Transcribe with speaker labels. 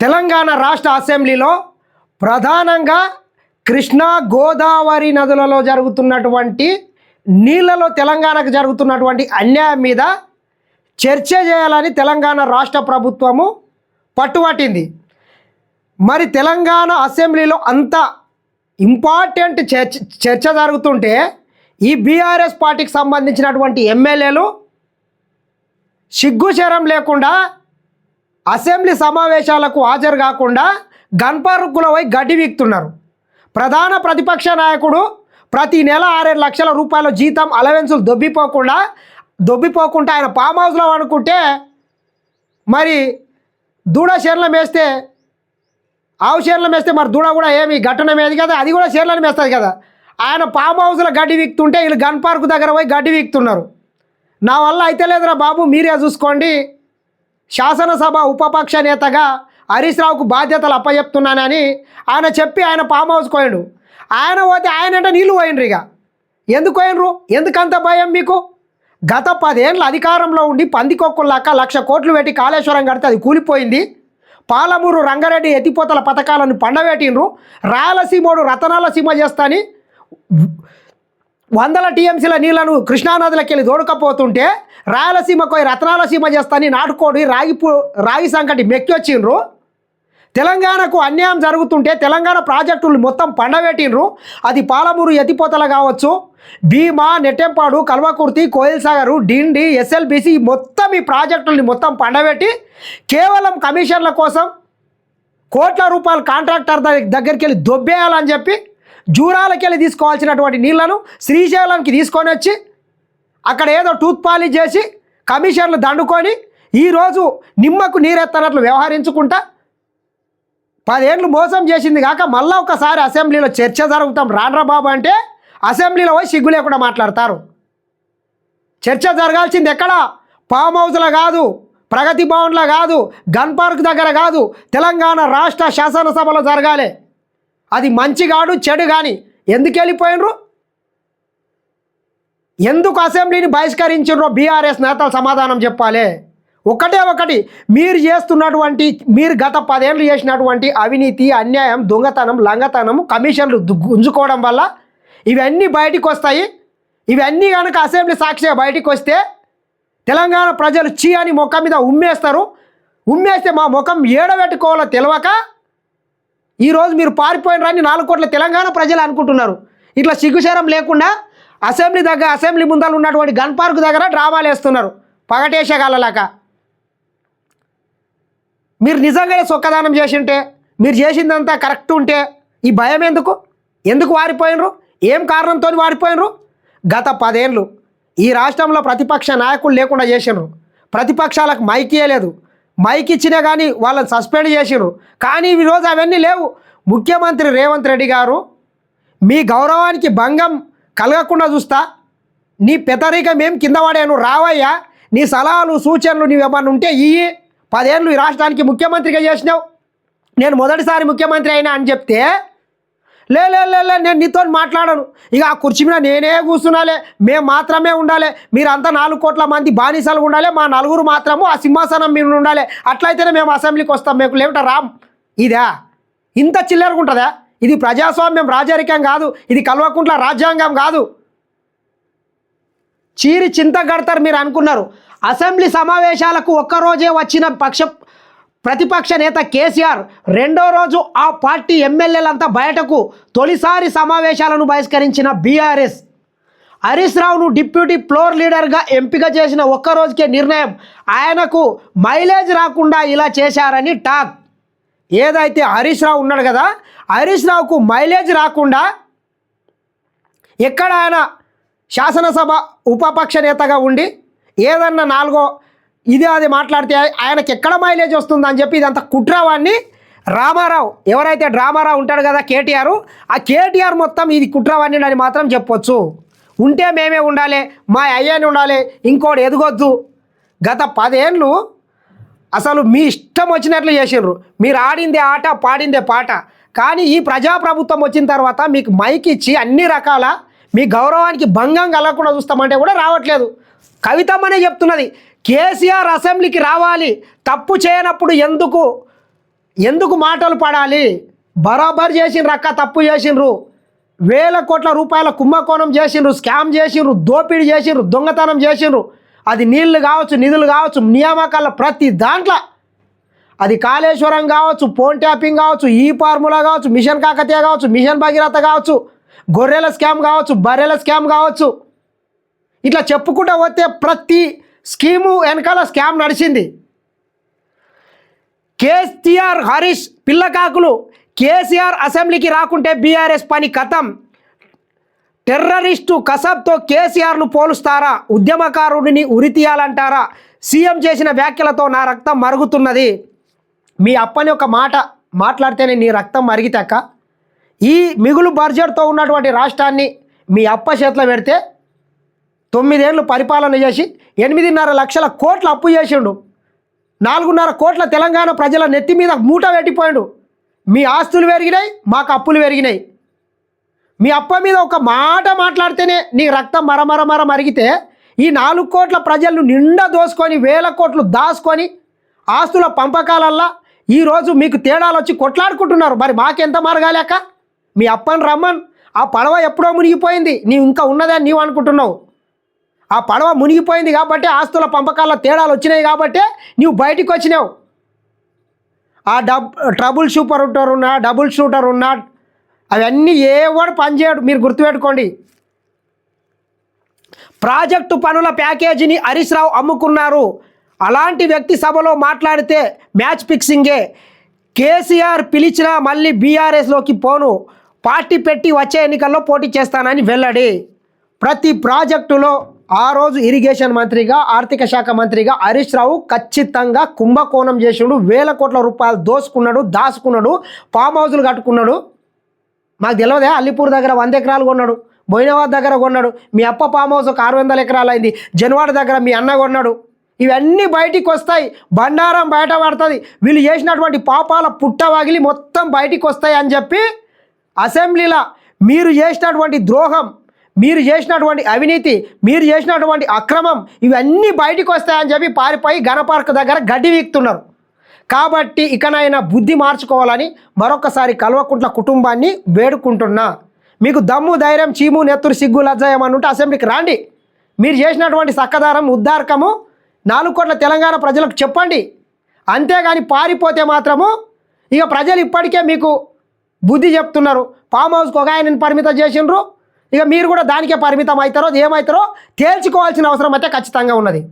Speaker 1: తెలంగాణ రాష్ట్ర అసెంబ్లీలో ప్రధానంగా కృష్ణా గోదావరి నదులలో జరుగుతున్నటువంటి నీళ్ళలో తెలంగాణకు జరుగుతున్నటువంటి అన్యాయం మీద చర్చ చేయాలని తెలంగాణ రాష్ట్ర ప్రభుత్వము పట్టుబట్టింది. మరి తెలంగాణ అసెంబ్లీలో అంత ఇంపార్టెంట్ చర్చ చర్చ జరుగుతుంటే ఈ బీఆర్ఎస్ పార్టీకి సంబంధించినటువంటి ఎమ్మెల్యేలు సిగ్గుచరం లేకుండా అసెంబ్లీ సమావేశాలకు హాజరు కాకుండా గన్పార్కుల పోయి గడ్డి వీక్తున్నారు. ప్రధాన ప్రతిపక్ష నాయకుడు ప్రతి నెల ఆరేడు లక్షల రూపాయల జీతం అలవెన్సులు దొబ్బిపోకుండా దొబ్బిపోకుండా ఆయన ఫామ్ హౌస్లో అనుకుంటే మరి దూడ షేర్ల మేస్తే ఆవు షేర్ల మేస్తే మరి దూడ కూడా ఏమి ఘటన మేది కదా అది కూడా షేర్లను మేస్తుంది కదా. ఆయన ఫామ్ హౌస్లో గడ్డి వీక్తుంటే వీళ్ళు గన్ పార్క్ దగ్గర పోయి గడ్డి వీక్తున్నారు. నా వల్ల అయితే లేదురా బాబు మీరే చూసుకోండి. శాసనసభ ఉపపక్ష నేతగా హరీష్ రావుకు బాధ్యతలు అప్పచెప్తున్నానని ఆయన చెప్పి ఆయన ఫామ్ హౌస్ పోయిండు. ఆయన పోతే ఆయన అంటే నీళ్ళు పోయినరు ఇక. ఎందుకు పోయినరు ఎందుకంత భయం మీకు? గత పదేళ్ళు అధికారంలో ఉండి పందికొక్కుల్లాక లక్ష కోట్లు పెట్టి కాళేశ్వరం కడితే అది కూలిపోయింది. పాలమూరు రంగారెడ్డి ఎత్తిపోతల పథకాలను పండబెట్టిండ్రు. రాయలసీమోడు రతనాల సీమ చేస్తాని వందల టీఎంసీల నీళ్ళను కృష్ణానదిలోకి వెళ్ళి దోడుకపోతుంటే రాయలసీమకు పోయి రత్నాల సీమ చేస్తాని నాటుకోడి రాగిపు రాగి సంకటి మెక్కి వచ్చిండ్రు తెలంగాణకు అన్యాయం జరుగుతుంటే తెలంగాణ ప్రాజెక్టులు మొత్తం పండబెట్టిండ్రు. అది పాలమూరు ఎతిపోతలు కావచ్చు భీమా నెట్టెంపాడు కల్వకుర్తి కోయిల్ సాగరు డిండి ఎస్ఎల్బిసి మొత్తం ఈ ప్రాజెక్టుల్ని మొత్తం పండబెట్టి కేవలం కమిషన్ల కోసం కోట్ల రూపాయల కాంట్రాక్టర్ దగ్గరికి వెళ్ళి దొబ్బేయాలని చెప్పి జూరాలకి వెళ్ళి తీసుకోవాల్సినటువంటి నీళ్ళను శ్రీశైలంకి తీసుకొని వచ్చి అక్కడ ఏదో టూత్ పాలిష్ చేసి కమిషన్లు దండుకొని ఈరోజు నిమ్మకు నీరెత్తనట్లు వ్యవహరించుకుంటా పదేళ్ళు మోసం చేసింది కాక మళ్ళీ ఒకసారి అసెంబ్లీలో చర్చ జరుగుతాం. రాండ్రా బాబు అంటే అసెంబ్లీలో పోయి సిగ్గు లేకుండా మాట్లాడతారు. చర్చ జరగాల్సింది ఎక్కడ? ఫామ్ హౌస్లో కాదు ప్రగతి భవన్లో కాదు గన్ పార్క్ దగ్గర కాదు తెలంగాణ రాష్ట్ర శాసనసభలో జరగాలి. అది మంచి కాడు చెడు కానీ ఎందుకు వెళ్ళిపోయినరు? ఎందుకు అసెంబ్లీని బహిష్కరించారో బీఆర్ఎస్ నేతలు సమాధానం చెప్పాలి. ఒకటే ఒకటి మీరు చేస్తున్నటువంటి మీరు గత పదేళ్ళు చేసినటువంటి అవినీతి అన్యాయం దొంగతనం లంగతనం కమిషన్లు గుంజుకోవడం వల్ల ఇవన్నీ బయటికి వస్తాయి. ఇవన్నీ కనుక అసెంబ్లీ సాక్షిగా బయటికి వస్తే తెలంగాణ ప్రజలు చీ అని ముఖం మీద ఉమ్మేస్తారు. ఉమ్మేస్తే మా ముఖం ఏడబెట్టుకోవాలో తెలియక ఈరోజు మీరు పారిపోయినరని నాలుగు కోట్ల తెలంగాణ ప్రజలు అనుకుంటున్నారు. ఇట్లా సిగ్గుశరం లేకుండా అసెంబ్లీ దగ్గర అసెంబ్లీ ముందర ఉన్నటువంటి గన్ పార్క్ దగ్గర డ్రామాలు వేస్తున్నారు. పగటేసగాలలాక మీరు నిజంగానే సొక్కదానం చేసింటే మీరు చేసిందంతా కరెక్ట్ ఉంటే ఈ భయం ఎందుకు? ఎందుకు వారిపోయినరు? ఏం కారణంతో వారిపోయినరు? గత పదేళ్ళు ఈ రాష్ట్రంలో ప్రతిపక్ష నాయకులు లేకుండా చేసినారు ప్రతిపక్షాలకు మైక్ మైక్ ఇచ్చినా కానీ వాళ్ళని సస్పెండ్ చేసిరు కానీ ఈరోజు అవన్నీ లేవు. ముఖ్యమంత్రి రేవంత్ రెడ్డి గారు మీ గౌరవానికి భంగం కలగకుండా చూస్తా. నీ పెతరికం ఏం కింద పడాను రావయ్యా. నీ సలహాలు సూచనలు నీవేమన్నా ఉంటే ఇయ్యి. పదేళ్ళు ఈ రాష్ట్రానికి ముఖ్యమంత్రిగా చేసినావు. నేను మొదటిసారి ముఖ్యమంత్రి అయినా అని చెప్తే లే లే లే లే, నేను నీతో మాట్లాడను. ఇక ఆ కుర్చీ మీద నేనే కూర్చున్నాలే మేము మాత్రమే ఉండాలి మీరంతా నాలుగు కోట్ల మంది బానిసలు ఉండాలి మా నలుగురు మాత్రము ఆ సింహాసనం మీద ఉండాలి. అట్లయితేనే మేము అసెంబ్లీకి వస్తాం మీకు లేవుట రామ్. ఇదా? ఇంత చిల్లరగా ఉంటుందా? ఇది ప్రజాస్వామ్యం రాజరికం కాదు ఇది కల్వకుంట్ల రాజ్యాంగం కాదు. చీరి చింత కడతారు మీరు అనుకున్నారు. అసెంబ్లీ సమావేశాలకు ఒక్కరోజే వచ్చిన పక్ష ప్రతిపక్ష నేత కేసీఆర్ రెండో రోజు ఆ పార్టీ ఎమ్మెల్యేలంతా బయటకు తొలిసారి సమావేశాలను బహిష్కరించిన బీఆర్ఎస్. హరీష్ రావును డిప్యూటీ ఫ్లోర్ లీడర్గా ఎంపిక చేసిన ఒక్క రోజుకే నిర్ణయం ఆయనకు మైలేజ్ రాకుండా ఇలా చేశారని టాక్. ఏదైతే హరీష్ రావు ఉన్నాడు కదా హరీష్ రావుకు మైలేజ్ రాకుండా ఎక్కడ ఆయన శాసనసభ ఉపపక్ష నేతగా ఉండి ఏదన్నా నాలుగో ఇది అది మాట్లాడితే ఆయనకి ఎక్కడ మైలేజ్ వస్తుందని చెప్పి ఇదంతా కుట్రావాన్ని రామారావు ఎవరైతే డ్రామారావు ఉంటాడు కదా కేటీఆర్ ఆ కేటీఆర్ మొత్తం ఇది కుట్రావాన్ని అని మాత్రం చెప్పొచ్చు. ఉంటే మేమే ఉండాలి మా అయ్యని ఉండాలి ఇంకోటి ఎదగొద్దు. గత పదేళ్ళు అసలు మీ ఇష్టం వచ్చినట్లు చేసిండ్రు. మీరు ఆడిందే ఆట పాడిందే పాట. కానీ ఈ ప్రజాప్రభుత్వం వచ్చిన తర్వాత మీకు మైక్ ఇచ్చి అన్ని రకాల మీ గౌరవానికి భంగం కలగకుండా చూస్తామంటే కూడా రావట్లేదు. కవితమ్మనే చెప్తున్నది కేసీఆర్ అసెంబ్లీకి రావాలి తప్పు చేయనప్పుడు ఎందుకు ఎందుకు మాటలు పడాలి? బరాబర్ చేసిండ్రు అక్క తప్పు చేసిండ్రు. వేల కోట్ల రూపాయల కుంభకోణం చేసిండ్రు స్కామ్ చేసిండ్రు దోపిడీ చేసిండ్రు దొంగతనం చేసిండ్రు. అది నీళ్ళు కావచ్చు నిధులు కావచ్చు నియామకాల ప్రతి దాంట్లో. అది కాళేశ్వరం కావచ్చు ఫోన్ ట్యాపింగ్ కావచ్చు ఈ ఫార్ములా కావచ్చు మిషన్ కాకతీయ కావచ్చు మిషన్ భగీరథ కావచ్చు గొర్రెల స్కామ్ కావచ్చు బర్రెల స్కామ్ కావచ్చు. ఇట్లా చెప్పుకుంటూ పోతే ప్రతి స్కీము వెనకాల స్కామ్ నడిచింది. కేసీఆర్ హరీష్ పిల్లకాకులు కేసీఆర్ అసెంబ్లీకి రాకుంటే బీఆర్ఎస్ పని కథం. టెర్రరిస్టు కసబ్తో కేసీఆర్ను పోలుస్తారా? ఉద్యమకారుడిని ఉరితీయాలంటారా? సీఎం చేసిన వ్యాఖ్యలతో నా రక్తం మరుగుతున్నది. మీ అప్పని ఒక మాట మాట్లాడితేనే నీ రక్తం మరిగితేక. ఈ మిగులు బడ్జెట్తో ఉన్నటువంటి రాష్ట్రాన్ని మీ అప్ప చేతిలో పెడితే తొమ్మిదేళ్ళు పరిపాలన చేసి ఎనిమిదిన్నర లక్షల కోట్ల అప్పు చేసిండు. నాలుగున్నర కోట్ల తెలంగాణ ప్రజల నెత్తి మీద మూట పెట్టిపోయాడు. మీ ఆస్తులు పెరిగినాయి మాకు అప్పులు పెరిగినాయి. మీ అప్ప మీద ఒక మాట మాట్లాడితేనే నీ రక్తం మరమర మర మరిగితే ఈ నాలుగు కోట్ల ప్రజలను నిండా దోసుకొని వేల కోట్లు దాచుకొని ఆస్తుల పంపకాలల్లా ఈరోజు మీకు తేడాలు వచ్చి కొట్లాడుకుంటున్నారు. మరి మాకెంత మరగాలేక మీ అప్పని రమ్మన్. ఆ పడవ ఎప్పుడో మునిగిపోయింది. నీవు ఇంకా ఉన్నదని నీవు అనుకుంటున్నావు. ఆ పడవ మునిగిపోయింది కాబట్టి ఆస్తుల పంపకాల తేడాలు వచ్చినాయి కాబట్టి నువ్వు బయటికి వచ్చినావు. ఆ డబ్ ట్రబుల్ షూపర్ షూటర్ ఉన్నా డబుల్ షూటర్ ఉన్నా అవన్నీ ఏ వాడు పనిచేయడు మీరు గుర్తుపెట్టుకోండి. ప్రాజెక్టు పనుల ప్యాకేజీని హరీష్ రావు అమ్ముకున్నారు. అలాంటి వ్యక్తి సభలో మాట్లాడితే మ్యాచ్ ఫిక్సింగే. కేసీఆర్ పిలిచినా మళ్ళీ బీఆర్ఎస్లోకి పోను. పార్టీ పెట్టి వచ్చే ఎన్నికల్లో పోటీ చేస్తానని వెల్లడి. ప్రతి ప్రాజెక్టులో ఆ రోజు ఇరిగేషన్ మంత్రిగా ఆర్థిక శాఖ మంత్రిగా హరీష్ రావు ఖచ్చితంగా కుంభకోణం చేసినాడు వేల కోట్ల రూపాయలు దోసుకున్నాడు దాచుకున్నాడు ఫామ్ హౌజులు కట్టుకున్నాడు. మాకు తెలియదే అల్లిపూర్ దగ్గర వంద ఎకరాలు కొన్నాడు బోయినవాద్ దగ్గర కొన్నాడు మీ అప్ప ఫామ్ హౌస్ ఒక ఆరు వందల ఎకరాలు అయింది జనవాడ దగ్గర మీ అన్న కొన్నాడు. ఇవన్నీ బయటికి వస్తాయి బండారం బయట పడుతుంది. వీళ్ళు చేసినటువంటి పాపాల పుట్ట వాగిలి మొత్తం బయటికి వస్తాయి అని చెప్పి అసెంబ్లీలో మీరు చేసినటువంటి ద్రోహం మీరు చేసినటువంటి అవినీతి మీరు చేసినటువంటి అక్రమం ఇవన్నీ బయటికి వస్తాయని చెప్పి పారిపోయి గణపార్క్ దగ్గర గడ్డి వీక్తున్నారు. కాబట్టి ఇకనైనా బుద్ధి మార్చుకోవాలని మరొకసారి కల్వకుంట్ల కుటుంబాన్ని వేడుకుంటున్నా. మీకు దమ్ము ధైర్యం చీము నెత్తురు సిగ్గు లజ్జాయం అనుంటే అసెంబ్లీకి రాండి. మీరు చేసినటువంటి సక్కదారం ఉద్దార్కము నాలుగు కోట్ల తెలంగాణ ప్రజలకు చెప్పండి. అంతేగాని పారిపోతే మాత్రము ఇక ప్రజలు ఇప్పటికే మీకు బుద్ధి చెప్తున్నారు. ఫామ్ హౌస్కి ఒక ఆయనని పరిమితం చేసిండ్రు. ఇక మీరు కూడా దానికే పరిమితం అవుతారో ఏమవుతారో తేల్చుకోవాల్సిన అవసరం అయితే ఖచ్చితంగా ఉన్నది.